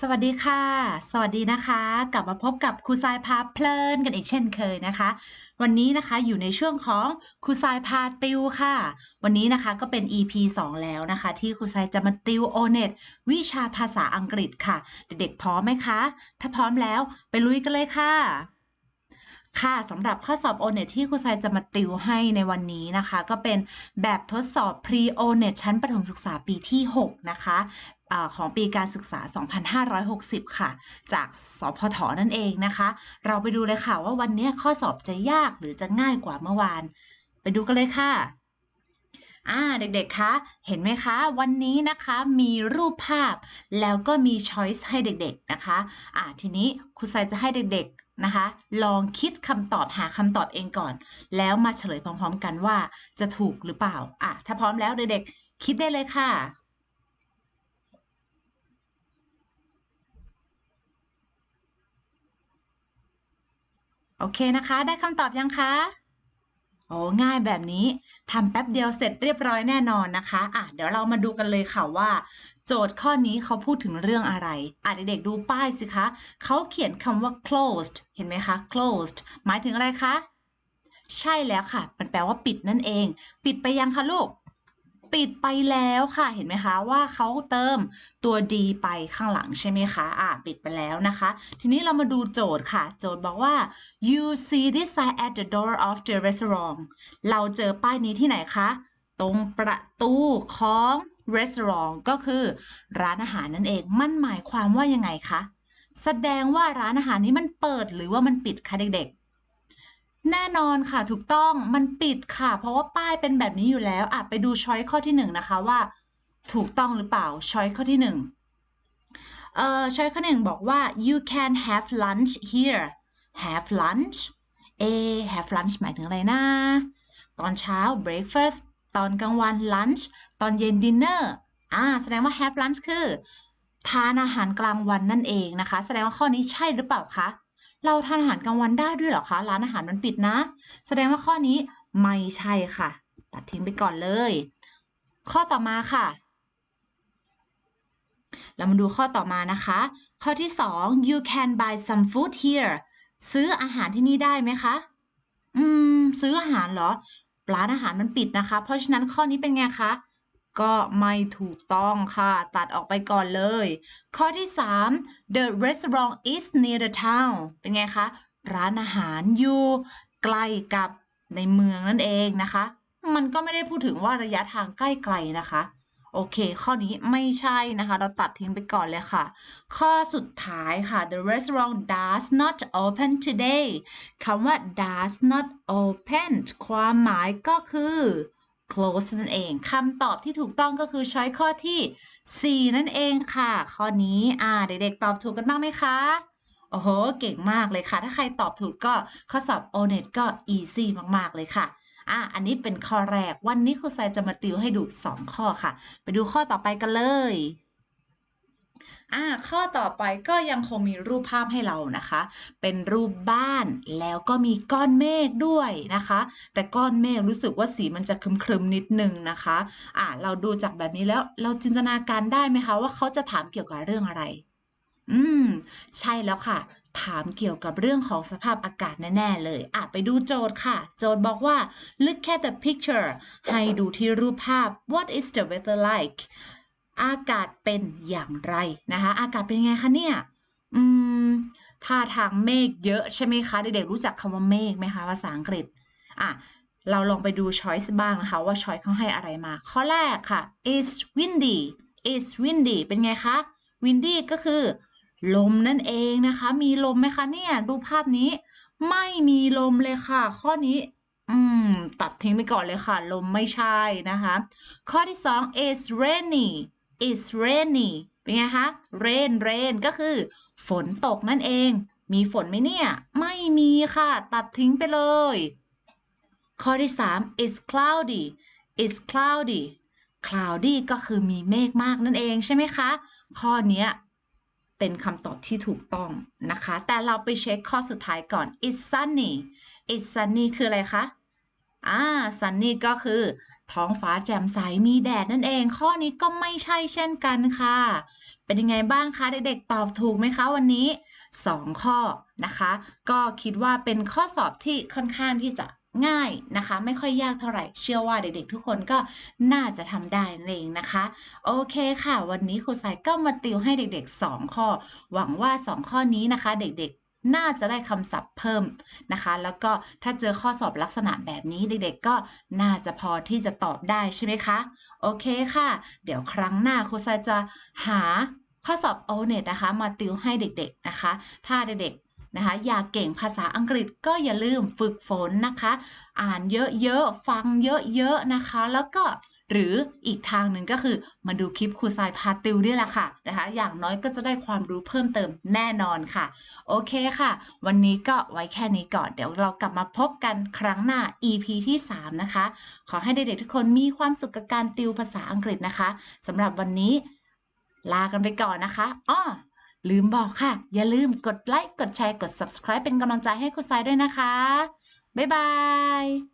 สวัสดีค่ะ สวัสดีนะคะ กลับมาพบกับครูทรายพาเพลินกันอีกเช่นเคยนะคะ วันนี้นะคะอยู่ในช่วงของครูทรายพาติวค่ะ วันนี้นะคะก็เป็น EP 2 แล้วนะคะ ที่ครูทรายจะมาติวโอเน็ตวิชาภาษาอังกฤษค่ะ เด็กๆพร้อมไหมคะ ถ้าพร้อมแล้วไปลุยกันเลยค่ะ ค่ะสำหรับข้อสอบ o n e t ที่ครูทรายจะมาติวให้ในวันนี้นะคะ ก็เป็นแบบทดสอบ Pre o n e t ชั้นประถมศึกษาปีที่ 6 นะคะของปีการศึกษา 2560 ค่ะ จากสพทนั่นเองนะคะ เราไปดูเลยค่ะว่าวันนี้ข้อสอบจะยากหรือจะง่ายกว่าเมื่อวาน ไปดูกันเลยค่ะ อ่าเด็กๆ คะ เห็นไหมคะ วันนี้นะคะมีรูปภาพ แล้วก็มี choice ให้เด็กๆ นะคะ อ่าทีนี้ครูทรายจะให้เด็กๆ นะคะ ลองคิดคำตอบหาคำตอบเองก่อน แล้วมาเฉลยพร้อมๆ กันว่าจะถูกหรือเปล่า อะถ้าพร้อมแล้วเด็กๆ คิดได้เลยค่ะโอเคนะคะ ได้คำตอบยังคะ อ้ง่ายแบบนี้ทำแป๊บเดียวเสร็จเรียบร้อยแน่นอนนะคะอะเดี๋ยวเรามาดูกันเลยค่ะว่า โจทย์ข้อนี้เขาพูดถึงเรื่องอะไรอะเด็กๆดูป้ายสิคะเขาเขียนคำว่า closed เห็นไหมคะ closed หมายถึงอะไรคะ ใช่แล้วค่ะ มันแปลว่าปิดนั่นเอง ปิดไปยังคะลูก ปิดไปแล้วค่ะ เห็นไหมคะว่าเขาเติมตัว d ไปข้างหลังใช่ไหมคะอ่าปิดไปแล้วนะคะ ทีนี้เรามาดูโจทย์ค่ะ โจทย์บอกว่า you see this sign at the door of the restaurant เราเจอป้ายนี้ที่ไหนคะ ตรงประตูของ restaurant ก็คือร้านอาหารนั่นเอง มันหมายความว่ายังไงคะ แสดงว่าร้านอาหารนี้มันเปิดหรือว่ามันปิดคะเด็กๆ แน่นอนค่ะ ถูกต้อง มันปิดค่ะ เพราะว่าป้ายเป็นแบบนี้อยู่แล้ว อะ ไปดูช้อยข้อที่หนึ่งนะคะว่า ถูกต้องหรือเปล่า ช้อยข้อที่หนึ่งเอ่อ ช้อยข้อหนึ่งบอกว่า you can have lunch here have lunch a have lunch หมายถึงอะไรนะ ตอนเช้า breakfast ตอนกลางวัน lunch ตอนเย็น dinner อ่า แสดงว่า have lunch คือ ทานอาหารกลางวันนั่นเองนะคะ แสดงว่าข้อนี้ใช่หรือเปล่าคะ เราทานอาหารกลางวันได้ด้วยเหรอคะ ร้านอาหารมันปิดนะ แสดงว่าข้อนี้ไม่ใช่ค่ะ ตัดทิ้งไปก่อนเลย ข้อต่อมาค่ะ เรามาดูข้อต่อมานะคะ ข้อที่ 2 you can buy some food here ซื้ออาหารที่นี่ได้ไหมคะ อืม ซื้ออาหารเหรอ ร้านอาหารมันปิดนะคะ เพราะฉะนั้นข้อนี้เป็นไงคะ ก็ไม่ถูกต้องค่ะ ตัดออกไปก่อนเลย ข้อที่ 3 the restaurant is near the town เป็นไงคะ ร้านอาหารอยู่ใกล้กับในเมืองนั่นเองนะคะ มันก็ไม่ได้พูดถึงว่าระยะทางใกล้ไกลนะคะ โอเค ข้อนี้ไม่ใช่นะคะ เราตัดทิ้งไปก่อนเลยค่ะ ข้อสุดท้ายค่ะ the restaurant does not open today คำว่า does not open ความหมายก็คือ close นั่นเองคำตอบที่ถูกต้องก็คือช้อยข้อที่ 4 นั่นเองค่ะ ข้อนี้อ่าเด็กๆตอบถูกกันบ้างไหมคะโอ้โห เก่งมากเลยค่ะ ถ้าใครตอบถูกก็ข้อสอบ o n e t ก็ easy มากๆเลยค่ะอะ อันนี้เป็นข้อแรก วันนี้ครูทรายจะมาติวให้ดู 2 ข้อค่ะ ไปดูข้อต่อไปกันเลย อ่าข้อต่อไปก็ยังคงมีรูปภาพให้เรานะคะ เป็นรูปบ้านแล้วก็มีก้อนเมฆด้วยนะคะ แต่ก้อนเมฆรู้สึกว่าสีมันจะครึมๆนิดนึงนะคะอ่าเราดูจากแบบนี้แล้วเราจินตนาการได้ไหมคะว่าเขาจะถามเกี่ยวกับเรื่องอะไร อืม ใช่แล้วค่ะ ถามเกี่ยวกับเรื่องของสภาพอากาศแน่ ๆ เลยอะไปดูโจทย์ค่ะ โจทย์บอกว่า look at the picture ให้ดูที่รูปภาพ what is the weather like อากาศเป็นอย่างไรนะคะ อากาศเป็นยังไงคะเนี่ยอืมท่าทางเมฆเยอะใช่ไหมคะ เด็กๆรู้จักคำว่าเมฆไหมคะภาษาอังกฤษอะเราลองไปดู choice บ้างนะคะ ว่า choice เขาให้อะไรมา ข้อแรกค่ะ is windy is windy เป็นไงคะ windy ก็คือ ลมนั่นเองนะคะ มีลมไหมคะเนี่ย ดูภาพนี้ ไม่มีลมเลยค่ะ ข้อนี้ อืม ตัดทิ้งไปก่อนเลยค่ะ ลมไม่ใช่นะคะ ข้อที่ 2 is rainy It's rainy เป็นไงคะ rain rain ก็คือ ฝนตกนั่นเอง มีฝนไหมเนี่ย ไม่มีค่ะ ตัดทิ้งไปเลย ข้อที่ 3 is cloudy is cloudy cloudy ก็คือมีเมฆมากนั่นเองใช่ไหมคะ ข้อนี้เป็นคำตอบที่ถูกต้องนะคะ แต่เราไปเช็คข้อสุดท้ายก่อน is sunny is sunny คืออะไรคะ อ่า sunny ก็คือ ท้องฟ้าแจ่มใสมีแดดนั่นเอง ข้อนี้ก็ไม่ใช่เช่นกันค่ะ เป็นยังไงบ้างคะเด็กๆตอบถูกไหมคะวันนี้ 2 ข้อนะคะ ก็คิดว่าเป็นข้อสอบที่ค่อนข้างที่จะง่ายนะคะ ไม่ค่อยยากเท่าไหร่ เชื่อว่าเด็กๆ ทุกคนก็น่าจะทำได้นั่นเองนะคะ โอเคค่ะ วันนี้ครูสายก็มาติวให้เด็กๆ 2 ข้อ หวังว่า 2 ข้อนี้นะคะ เด็กๆ น่าจะได้คำศัพท์เพิ่มนะคะ แล้วก็ถ้าเจอข้อสอบลักษณะแบบนี้เด็กๆก็น่าจะพอที่จะตอบได้ใช่ไหมคะ โอเคค่ะ เดี๋ยวครั้งหน้าครูสายจะหาข้อสอบ o n e t นะคะ มาติวให้เด็กๆนะคะ ถ้าเด็กๆนะคะ อยากเก่งภาษาอังกฤษก็อย่าลืมฝึกฝนนะคะ อ่านเยอะๆ ฟังเยอะๆนะคะ แล้วก็ หรืออีกทางหนึ่งก็คือมาดูคลิปครูทรายพาติวนี่แหละค่ะนะคะอย่างน้อยก็จะได้ความรู้เพิ่มเติมแน่นอนค่ะ โอเคค่ะ วันนี้ก็ไว้แค่นี้ก่อน เดี๋ยวเรากลับมาพบกันครั้งหน้า EP ที่ 3 นะคะ ขอให้เด็กๆทุกคนมีความสุขกับการติวภาษาอังกฤษนะคะสำหรับวันนี้ลากันไปก่อนนะคะอ้อลืมบอกค่ะ อย่าลืมกดไลค์ กดแชร์ กด subscribe เป็นกำลังใจให้ครูทรายด้วยนะคะ บ๊ายบาย